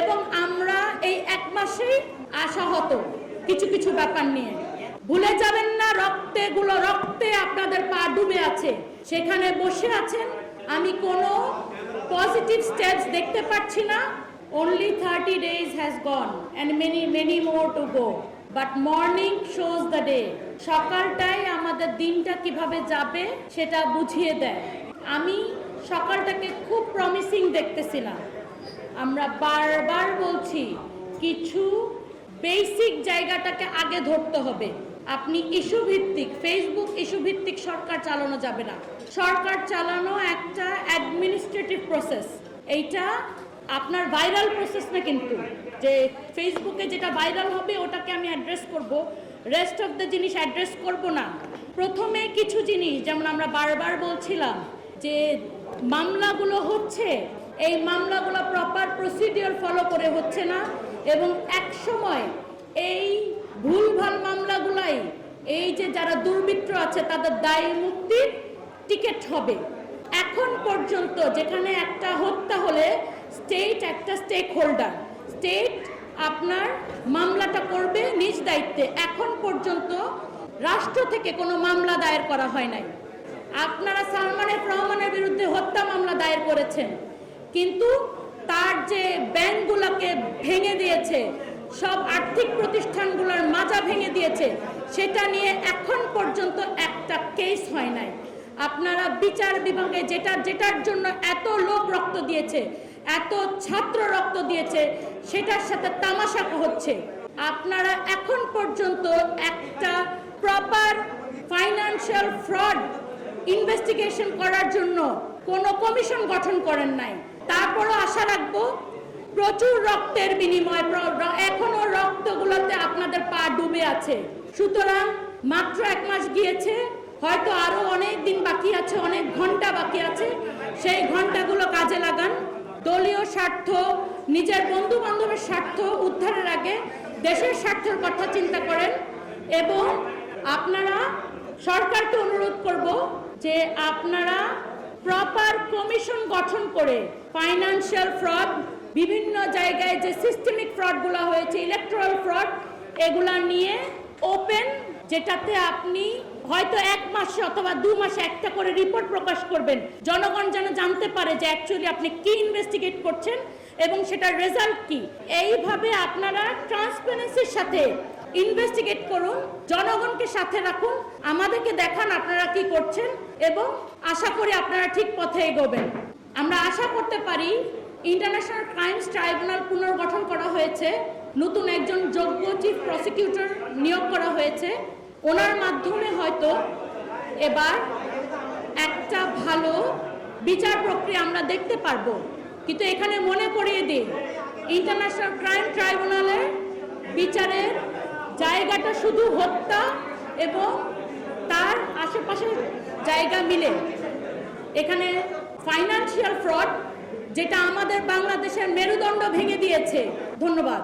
এবং আমরা এই এক মাসেই আশাহত কিছু কিছু ব্যাপার নিয়ে। ভুলে যাবেন না রক্তে গুলো রক্তে আপনাদের পা ডুবে আছে। সেখানে বসে আছেন, আমি কোনো পজিটিভ স্টেপস দেখতে পাচ্ছি না। Only 30 days has gone and many many more to go. But morning shows the day সকালটাই আমাদের দিনটা কীভাবে যাবে সেটা বুঝিয়ে দেয়। আমি সকালটাকে খুব প্রমিসিং দেখতেছিলাম। আমরা বারবার বলছি, কিছু বেসিক জায়গাটাকে আগে ধরতে হবে। আপনি ইস্যু ভিত্তিক ফেসবুক ইস্যু ভিত্তিক সরকার চালানো যাবে না। সরকার চালানো একটা অ্যাডমিনিস্ট্রেটিভ প্রসেস এইটা আপনার ভাইরাল প্রসেস না কিন্তু। যে ফেসবুকে যেটা ভাইরাল হবে, ওটাকে আমি অ্যাড্রেস করব। রেস্ট অফ দ্য জিনিস অ্যাড্রেস করব না। প্রথমে কিছু জিনিস, যেমন আমরা বারবার বলছিলাম যে মামলাগুলো হচ্ছে এই মামলাগুলো প্রপার প্রসিডিওর ফলো করে হচ্ছে না এবং এক সময় এই ভুলভাল মামলাগুলাই, এই যে যারা দুর্বৃত্ত আছে, তাদের দায়ী মুক্তির টিকিট হবে। এখন পর্যন্ত যেখানে একটা হত্যা হলে স্টেট একটা স্টেক হোল্ডার স্টেট আপনার মামলাটা করবে নিজ দায়িত্বে। এখন পর্যন্ত রাষ্ট্র থেকে কোনো মামলা দায়ের করা হয় নাই। আপনারা সালমানের রহমানের বিরুদ্ধে হত্যা মামলা দায়ের করেছেন। কিন্তু তার যে ব্যাংকগুলোকে ভেঙে দিয়েছে, সব আর্থিক প্রতিষ্ঠানগুলোর মাজা ভেঙে দিয়েছে, সেটা নিয়ে এখন পর্যন্ত একটা কেস হয় নাই। আপনারা বিচার বিভাগে যেটা, যেটার জন্য এত লোক রক্ত দিয়েছে, এত ছাত্র রক্ত দিয়েছে, সেটার সাথে তামাশা হচ্ছে। আপনারা এখন পর্যন্ত একটা প্রপার ফাইনান্সিয়াল ফ্রড ইনভেস্টিগেশন করার জন্য কোনো কমিশন গঠন করেন নাই। তারপরও আশা রাখব, প্রচুর রক্তের বিনিময় এখনও রক্তগুলোতে আপনাদের পা ডুবে আছে। সুতরাং মাত্র এক মাস গিয়েছে, হয়তো আরও অনেক দিন বাকি আছে, অনেক ঘণ্টা বাকি আছে, সেই ঘন্টাগুলো কাজে লাগান। দলীয় স্বার্থ, নিজের বন্ধু বান্ধবের স্বার্থ উদ্ধারের আগে দেশের স্বার্থের কথা চিন্তা করেন এবং আপনারা সরকারকে অনুরোধ করব যে আপনারা প্রপার কমিশন গঠন করে ফাইনান্সিয়াল ফ্রড বিভিন্ন জায়গায় যে সিস্টেমিক ফ্রডগুলো হয়েছে ইলেকট্রাল ফ্রড এগুলা নিয়ে ওপেন যেটাতে আপনি হয়তো এক মাসে অথবা দু মাসে একটা করে রিপোর্ট প্রকাশ করবেন। জনগণ যেন জানতে পারে যে অ্যাকচুয়ালি আপনি কি ইনভেস্টিগেট করছেন এবং সেটার রেজাল্ট কি। এইভাবে আপনারা ট্রান্সপারেন্সির সাথে ইনভেস্টিগেট করুন, জনগণকে সাথে রাখুন, আমাদেরকে দেখান আপনারা কি করছেন এবং আশা করি আপনারা ঠিক পথে এগোবেন। আমরা আশা করতে পারি ইন্টারন্যাশনাল ক্রাইমস ট্রাইব্যুনাল পুনর্গঠন করা হয়েছে, নতুন একজন যোগ্য চিফ প্রসিকিউটর নিয়োগ করা হয়েছে। ওনার মাধ্যমে হয়তো এবার একটা ভালো বিচার প্রক্রিয়া আমরা দেখতে পারব। কিন্তু এখানে মনে করিয়ে দিই ইন্টারন্যাশনাল ক্রাইম ট্রাইব্যুনালের বিচারের জায়গাটা শুধু হত্যা এবং তার আশেপাশের জায়গা মিলে। এখানে ফাইন্যান্সিয়াল ফ্রড যেটা আমাদের বাংলাদেশের মেরুদণ্ড ভেঙে দিয়েছে। ধন্যবাদ।